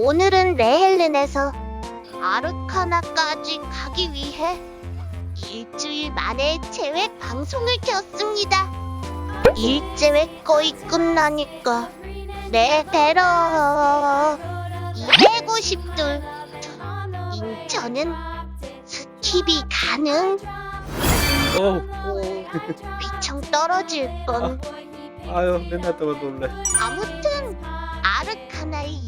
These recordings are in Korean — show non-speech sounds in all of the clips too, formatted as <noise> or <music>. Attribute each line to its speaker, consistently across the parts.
Speaker 1: 오늘은 레헬른에서 아르카나까지 가기 위해 일주일 만에 제획 방송을 켰습니다. 일제획 거의 끝나니까 내 배러 250둘 인천은 스킵이 가능?
Speaker 2: 어,
Speaker 1: 오, 비청 떨어질 뻔.
Speaker 2: 아유 맨날 떠놀래
Speaker 1: 아무튼 아르카나에 입성했습니다.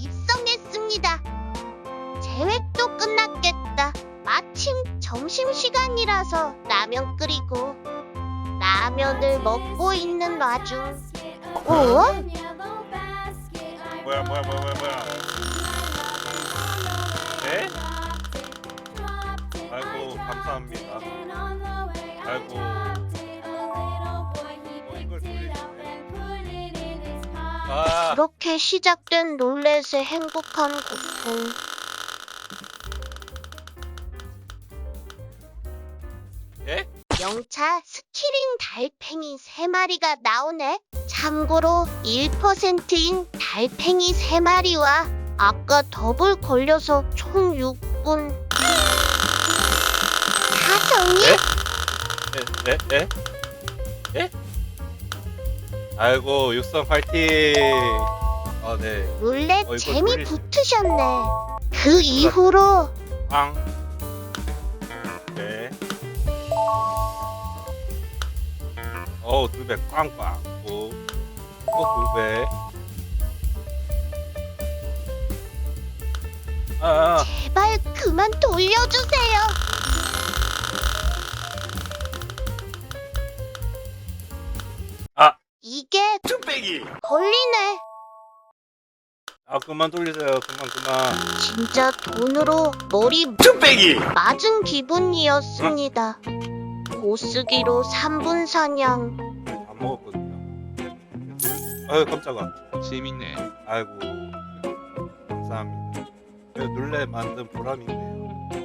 Speaker 1: 계획도 끝났겠다. 마침 점심시간이라서 라면 끓이고 라면을 먹고 있는 와중 어?
Speaker 3: 뭐야 뭐야 뭐야 뭐야 뭐야 네? 아이고 감사합니다 아이고 어, 이걸 아
Speaker 1: 그렇게 시작된 롤렛의 행복한 고통.
Speaker 3: 예?
Speaker 1: 영차 스키링 달팽이 3마리가 나오네. 참고로 1%인 달팽이 3마리와 아까 더블 걸려서 총 6분. 하성이
Speaker 3: 에? 에? 에? 예? 아이고 육성 파이팅 아네
Speaker 1: 룰렛
Speaker 3: 어이구,
Speaker 1: 재미
Speaker 3: 돌리시-
Speaker 1: 붙으셨네. 그 이후로
Speaker 3: 빵. 어우, 두배 꽝꽝. 오. 또두 배. 아, 아,
Speaker 1: 제발 그만 돌려주세요.
Speaker 3: 아.
Speaker 1: 이게
Speaker 3: 쭈빼기.
Speaker 1: 걸리네.
Speaker 3: 아, 그만 돌리세요. 그만, 그만.
Speaker 1: 진짜 돈으로 머리
Speaker 3: 쭈빼기.
Speaker 1: 맞은 기분이었습니다. 고쓰기로 3분 사냥.
Speaker 3: 안 먹었거든요. 아유, 깜짝아.
Speaker 4: 재밌네.
Speaker 3: 아이고. 감사합니다. 그 놀래 만든 보람이 있네요.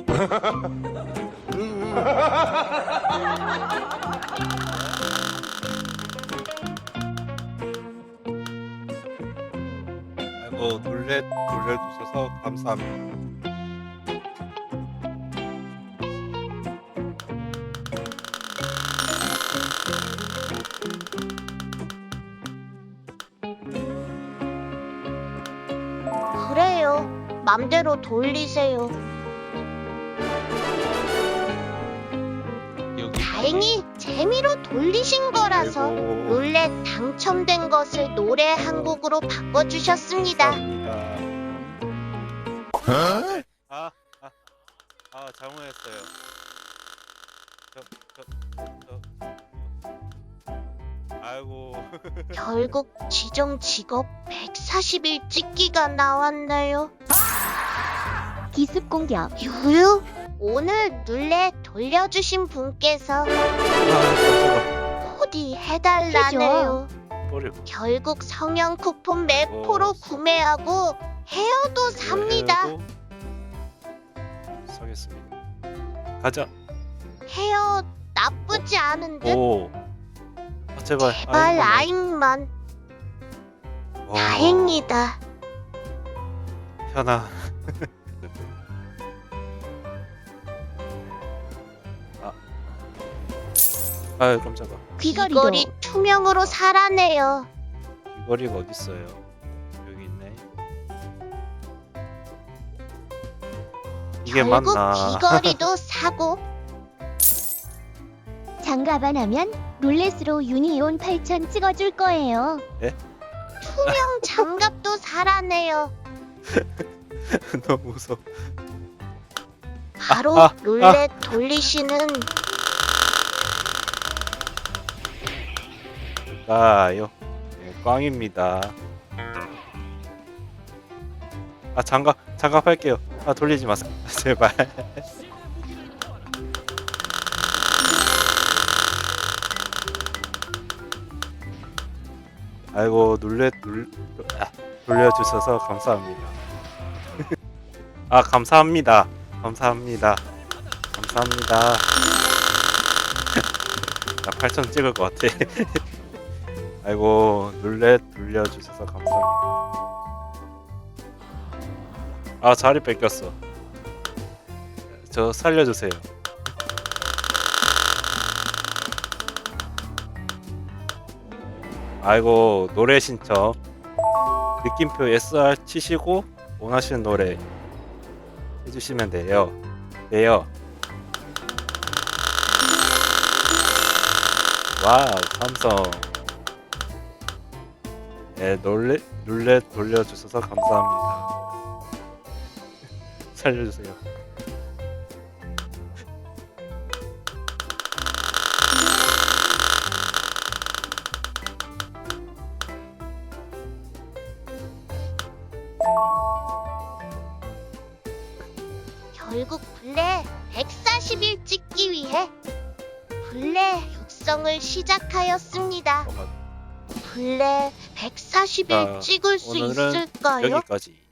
Speaker 3: <laughs> 아이고 놀래 놀래주셔서 감사합니다.
Speaker 1: 맘대로 돌리세요.
Speaker 4: 여기
Speaker 1: 다행히 재미로 돌리신 거라서
Speaker 3: 아이고,
Speaker 1: 룰렛 당첨된 것을 노래 한 곡으로 바꿔주셨습니다.
Speaker 3: 감사합니다. 아, 아, 아 잘못했어요. 저, 저, 저, 아이고. <laughs>
Speaker 1: 결국 지정 직업 140일 찍기가 나왔네요.
Speaker 5: 기습 공격.
Speaker 1: 유유? 오늘 룰렛 돌려주신 분께서
Speaker 3: 아.
Speaker 1: 코디 해달라네요.
Speaker 3: 머리
Speaker 1: 결국 성형 쿠폰 매포로
Speaker 3: 어,
Speaker 1: 구매하고 헤어도 삽니다.
Speaker 3: 해고 사겠습니다. 가자.
Speaker 1: 헤어 나쁘지 않은 듯
Speaker 3: 오. 아, 제발.
Speaker 1: 제발
Speaker 3: 아이고,
Speaker 1: 아잉만
Speaker 3: 와,
Speaker 1: 다행이다.
Speaker 3: 현아. <laughs> 아. 아유 깜짝아.
Speaker 5: 귀걸이도.
Speaker 1: 귀걸이 투명으로 살아내요.
Speaker 3: 귀걸이가 어디 있어요? 여기 있네. 이게
Speaker 1: 결국
Speaker 3: 맞나?
Speaker 1: 귀걸이도 <laughs> 사고
Speaker 5: 장갑 안 하면 룰렛으로 유니온 8000 찍어줄 거예요.
Speaker 1: 투명 <laughs> 장갑도 살아내요. <laughs>
Speaker 3: 너무 무서워.
Speaker 1: 바로
Speaker 3: 아, 아,
Speaker 1: 룰렛 돌리시는
Speaker 3: 나요. 네, 꽝입니다. 아 장갑 장갑 할게요. 아 돌리지 마세요. <laughs> 제발. 아이고 놀래 놀 아, 돌려주셔서 감사합니다. 아 감사합니다. 감사합니다. 감사합니다. 나 8천 찍을 것 같아. <laughs> 아이고 룰렛 돌려주셔서 감사합니다. 아 자리 뺏겼어. 저 살려주세요. 아이고 노래 신청. 느낌표 SR 치시고 원하시는 노래 해주시면 돼요. 돼요. 와우 삼성. 네 룰렛 룰렛 돌려주셔서 감사합니다. <laughs> 살려주세요.
Speaker 1: 결국 블레 140일 찍기 위해 블레 육성을 시작하였습니다.
Speaker 3: 어,
Speaker 1: 블레 140일
Speaker 3: 자,
Speaker 1: 찍을 수
Speaker 3: 오늘은
Speaker 1: 있을까요?
Speaker 3: 여기까지.